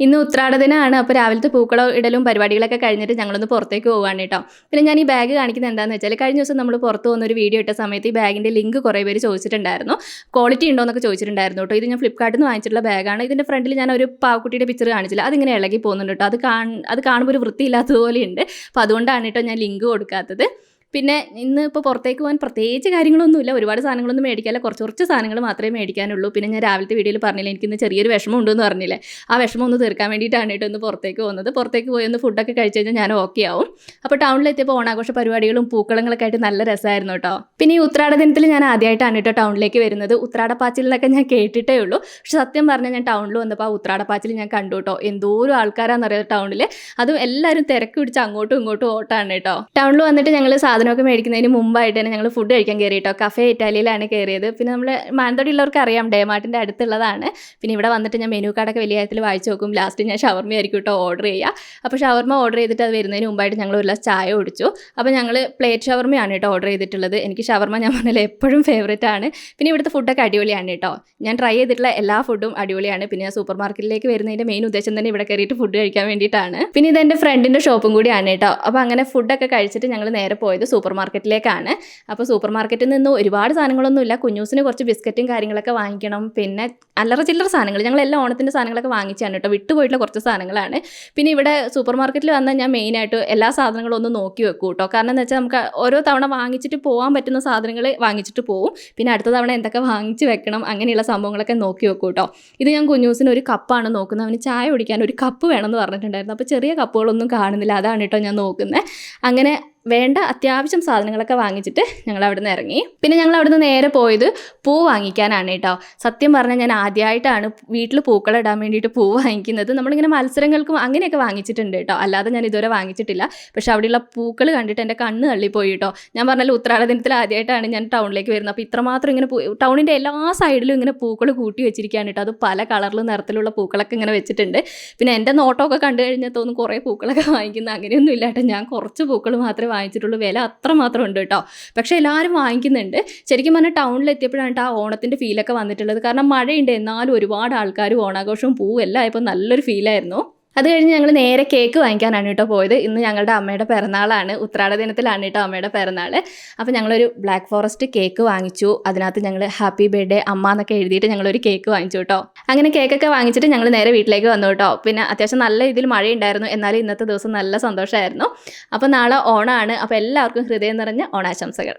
ഇന്ന് ഉത്രാടദിനാണ് അപ്പോൾ രാവിലത്തെ പൂക്കളോ ഇടലും പരിപാടികളൊക്കെ കഴിഞ്ഞിട്ട് ഞങ്ങളൊന്ന് പുറത്തേക്ക് പോവാണ് കേട്ടോ. പിന്നെ ഞാൻ ഈ ബാഗ് കാണിക്കുന്നത് എന്താണെന്ന് വെച്ചാൽ കഴിഞ്ഞ ദിവസം നമ്മൾ പുറത്ത് പോകുന്ന ഒരു വീഡിയോ ഇട്ട സമയത്ത് ഈ ബാഗിന്റെ ലിങ്ക് കുറേ പേര് ചോദിച്ചിട്ടുണ്ടായിരുന്നു. ക്വാളിറ്റി ഉണ്ടോ എന്നൊക്കെ ചോദിച്ചിട്ടുണ്ടായിരുന്നു കേട്ടോ. ഇത് ഞാൻ ഫ്ലിപ്കാർട്ടിൽ നിന്ന് വാങ്ങിച്ചിട്ടുള്ള ബാഗാണ് ഇതിന്റെ ഫ്രണ്ടിൽ ഞാൻ ഒരു പാവക്കുട്ടിയുടെ പിക്ചർ കാണിച്ചില്ല. അതിങ്ങനെ ഇളകി പോകുന്നുണ്ട് കേട്ടോ. അത് കാൺ അത് കാണുമ്പോൾ ഒരു വൃത്തിയില്ലാത്തതുപോലെയുണ്ട് അപ്പോൾ അതുകൊണ്ടാണ് കേട്ടോ ഞാൻ ലിങ്ക് കൊടുക്കാത്തത്. പിന്നെ ഇന്ന് ഇപ്പോൾ പുറത്തേക്ക് പോകാൻ പ്രത്യേകിച്ച് കാര്യങ്ങളൊന്നുമില്ല. ഒരുപാട് സാധനങ്ങളൊന്നും മേടിക്കാല്ല കുറച്ച് കുറച്ച് സാധനങ്ങൾ മാത്രമേ മേടിക്കാനുള്ളൂ. പിന്നെ ഞാൻ രാവിലത്തെ വീഡിയോയിൽ പറഞ്ഞില്ല എനിക്കിന്ന് ചെറിയൊരു വിഷമം ഉണ്ടെന്ന് പറഞ്ഞില്ലേ. ആ വിഷമം ഒന്ന് തീർക്കാൻ വേണ്ടിയിട്ടാണ് കേട്ടോ ഒന്ന് പുറത്തേക്ക് പോകുന്നത്. പുറത്തേക്ക് പോയി ഒന്ന് ഫുഡൊക്കെ കഴിച്ചു കഴിഞ്ഞാൽ ഞാൻ ഓക്കെ ആവും. അപ്പോൾ ടൗണിലെത്തിയപ്പോൾ ഓണാഘോഷ പരിപാടികളും പൂക്കളങ്ങളൊക്കെ ആയിട്ട് നല്ല രസമായിരുന്നു കേട്ടോ. പിന്നെ ഈ ഉത്രാട ദിനത്തിൽ ഞാൻ ആദ്യമായിട്ടാണ് കേട്ടോ ടൗണിലേക്ക് വരുന്നത്. ഉത്രാടപ്പാച്ചിലൊക്കെ ഞാൻ കേട്ടിട്ടേ ഉള്ളൂ. പക്ഷെ സത്യം പറഞ്ഞാൽ ഞാൻ ടൗണിൽ വന്നപ്പോൾ ആ ഉത്രാടപ്പാച്ചിൽ ഞാൻ കണ്ടു കേട്ടോ. എന്തോരം ആൾക്കാരാണെന്നറിയാം ടൗണിൽ അതും എല്ലാവരും തിരക്ക് പിടിച്ച് അങ്ങോട്ടും ഇങ്ങോട്ടും ഓട്ടാണ് കേട്ടോ. ടൗണിൽ വന്നിട്ട് ഞങ്ങൾ സാധനമൊക്കെ മേടിക്കുന്നതിന് മുമ്പായിട്ട് തന്നെ ഞങ്ങൾ ഫുഡ് കഴിക്കാൻ കയറി കേട്ടോ കഫേ ഇറ്റാലിയിലാണ് കയറിയത് പിന്നെ നമ്മൾ മാനന്തവാടി ഉള്ളവർക്ക് അറിയാം ഡേമാർട്ടിന്റെ അടുത്തുള്ളതാണ്. പിന്നെ ഇവിടെ വന്നിട്ട് ഞാൻ മെനു കാർഡൊക്കെ വലിയ കാര്യത്തിൽ വായിച്ച് നോക്കും. ലാസ്റ്റ് ഞാൻ ഷവർമ ആയിരിക്കും കേട്ടോ ഓർഡർ ചെയ്യുക. അപ്പോൾ ഷവർമ ഓർഡർ ചെയ്തിട്ട് അത് വരുന്നതിന് മുമ്പായിട്ട് ഞങ്ങൾ ഒരു ചായ കുടിച്ചു. അപ്പോൾ ഞങ്ങൾ പ്ലേറ്റ് ഷവർമയാണ് കേട്ടോ ഓർഡർ ചെയ്തിട്ടുള്ളത്. എനിക്ക് ഷവർമ ഞാൻ പറഞ്ഞാൽ എപ്പോഴും ഫേവറേറ്റ് ആണ്. പിന്നെ ഇവിടുത്തെ ഫുഡൊക്കെ അടിപൊളിയാണ് കേട്ടോ ഞാൻ ട്രൈ ചെയ്തിട്ടുള്ള എല്ലാ ഫുഡും അടിപൊളിയാണ്. പിന്നെ സൂപ്പർ മാർക്കറ്റിലേക്ക് വരുന്നതിന്റെ മെയിൻ ഉദ്ദേശം തന്നെ ഇവിടെ കയറിയിട്ട് ഫുഡ് കഴിക്കാൻ വേണ്ടിയിട്ടാണ്. പിന്നെ ഇത് എന്റെ ഫ്രണ്ടിന്റെ ഷോപ്പും കൂടിയാണ് കേട്ടോ അപ്പോൾ അങ്ങനെ ഫുഡൊക്കെ കഴിച്ചിട്ട് ഞങ്ങൾ നേരെ പോയത് സൂപ്പർ മാർക്കറ്റിലേക്കാണ് അപ്പോൾ സൂപ്പർ മാർക്കറ്റിൽ നിന്ന് ഒരുപാട് സാധനങ്ങളൊന്നുമില്ല. കുഞ്ഞൂസിന് കുറച്ച് ബിസ്ക്കറ്റും കാര്യങ്ങളൊക്കെ വാങ്ങിക്കണം. പിന്നെ അല്ലറ ചില്ലറ സാധനങ്ങൾ. ഞങ്ങൾ എല്ലാ ഓണത്തിന്റെ സാധനങ്ങളൊക്കെ വാങ്ങിച്ചാണ് കേട്ടോ. വിട്ടുപോയിട്ടുള്ള കുറച്ച് സാധനങ്ങളാണ്. പിന്നെ ഇവിടെ സൂപ്പർ മാർക്കറ്റിൽ വന്നാൽ ഞാൻ മെയിനായിട്ട് എല്ലാ സാധനങ്ങളും ഒന്ന് നോക്കി വെക്കും കേട്ടോ. കാരണം എന്ന് വെച്ചാൽ നമുക്ക് ഓരോ തവണ വാങ്ങിച്ചിട്ട് പോകാൻ പറ്റുന്ന സാധനങ്ങൾ വാങ്ങിച്ചിട്ട് പോകും പിന്നെ അടുത്ത തവണ എന്തൊക്കെ വാങ്ങിച്ച് വെക്കണം അങ്ങനെയുള്ള സംഭവങ്ങളൊക്കെ നോക്കി വെക്കും കേട്ടോ. ഇത് ഞാൻ കുഞ്ഞൂസിന് ഒരു കപ്പാണ് നോക്കുന്നത്. അവന് ചായ കുടിക്കാൻ ഒരു കപ്പ് വേണമെന്ന് പറഞ്ഞിട്ടുണ്ടായിരുന്നു. അപ്പോൾ ചെറിയ കപ്പുകളൊന്നും കാണുന്നില്ല. അതാണ് കേട്ടോ ഞാൻ നോക്കുന്നത്. അങ്ങനെ വേണ്ട അത്യാവശ്യം സാധനങ്ങളൊക്കെ വാങ്ങിച്ചിട്ട് ഞങ്ങൾ അവിടെ നിന്ന് ഇറങ്ങി. പിന്നെ ഞങ്ങൾ അവിടെ നിന്ന് നേരെ പോയത് പൂ വാങ്ങിക്കാനാണ് കേട്ടോ. സത്യം പറഞ്ഞാൽ ഞാൻ ആദ്യമായിട്ടാണ് വീട്ടിൽ പൂക്കളിടാൻ വേണ്ടിയിട്ട് പൂ വാങ്ങിക്കുന്നത്. നമ്മളിങ്ങനെ മത്സരങ്ങൾക്കും അങ്ങനെയൊക്കെ വാങ്ങിച്ചിട്ടുണ്ട് കേട്ടോ. അല്ലാതെ ഞാൻ ഇതുവരെ വാങ്ങിച്ചിട്ടില്ല. പക്ഷെ അവിടെയുള്ള പൂക്കൾ കണ്ടിട്ട് എന്റെ കണ്ണ് തള്ളിപ്പോയി കേട്ടോ. ഞാൻ പറഞ്ഞാൽ ഉത്രാട ദിനത്തിൽ ആദ്യമായിട്ടാണ് ഞാൻ ടൗണിലേക്ക് വരുന്നത്. അപ്പോൾ ഇത്രമാത്രം ഇങ്ങനെ ടൗണിന്റെ എല്ലാ സൈഡിലും ഇങ്ങനെ പൂക്കൾ കൂട്ടി വെച്ചിരിക്കുകയാണ് കേട്ടോ. അത് പല കളറിലും നിറത്തിലുള്ള പൂക്കളൊക്കെ ഇങ്ങനെ വെച്ചിട്ടുണ്ട്. പിന്നെ എന്റെ നോട്ടമൊക്കെ കണ്ടു കഴിഞ്ഞാൽ തോന്നും കുറേ പൂക്കളൊക്കെ വാങ്ങിക്കുന്നത്. അങ്ങനെയൊന്നും ഇല്ല കേട്ടോ. ഞാൻ കുറച്ച് പൂക്കൾ മാത്രമേ വാങ്ങിച്ചിട്ടുള്ളൂ വില അത്ര മാത്രം ഉണ്ട് കേട്ടോ. പക്ഷേ എല്ലാവരും വാങ്ങിക്കുന്നുണ്ട്. ശരിക്കും പറഞ്ഞാൽ ടൗണിൽ എത്തിയപ്പോഴാണ് ആ ഓണത്തിന്റെ ഫീലൊക്കെ വന്നിട്ടുള്ളത്. കാരണം മഴയുണ്ട്. എന്നാലും ഒരുപാട് ആൾക്കാർ ഓണാഘോഷവും പൂവും. എല്ലാം ആയപ്പോൾ നല്ലൊരു ഫീലായിരുന്നു അത് കഴിഞ്ഞ് ഞങ്ങൾ നേരെ കേക്ക് വാങ്ങിക്കാനാണ് കേട്ടോ പോയത്. ഇന്ന് ഞങ്ങളുടെ അമ്മയുടെ പിറന്നാളാണ്. ഉത്രാട ദിനത്തിലാണ് കേട്ടോ അമ്മയുടെ പിറന്നാൾ അപ്പോൾ ഞങ്ങളൊരു ബ്ലാക്ക് ഫോറസ്റ്റ് കേക്ക് വാങ്ങിച്ചു. അതിനകത്ത് ഞങ്ങൾ ഹാപ്പി ബർത്ത്ഡേ അമ്മ എന്നൊക്കെ എഴുതിയിട്ട് ഞങ്ങളൊരു കേക്ക് വാങ്ങിച്ചു കേട്ടോ. അങ്ങനെ കേക്കൊക്കെ വാങ്ങിച്ചിട്ട് ഞങ്ങൾ നേരെ വീട്ടിലേക്ക് വന്നു കേട്ടോ. പിന്നെ അത്യാവശ്യം നല്ല രീതിയിൽ മഴയുണ്ടായിരുന്നു. എന്നാലും ഇന്നത്തെ ദിവസം നല്ല സന്തോഷമായിരുന്നു അപ്പോൾ നാളെ ഓണമാണ് അപ്പോൾ എല്ലാവർക്കും ഹൃദയം നിറഞ്ഞ ഓണാശംസകൾ.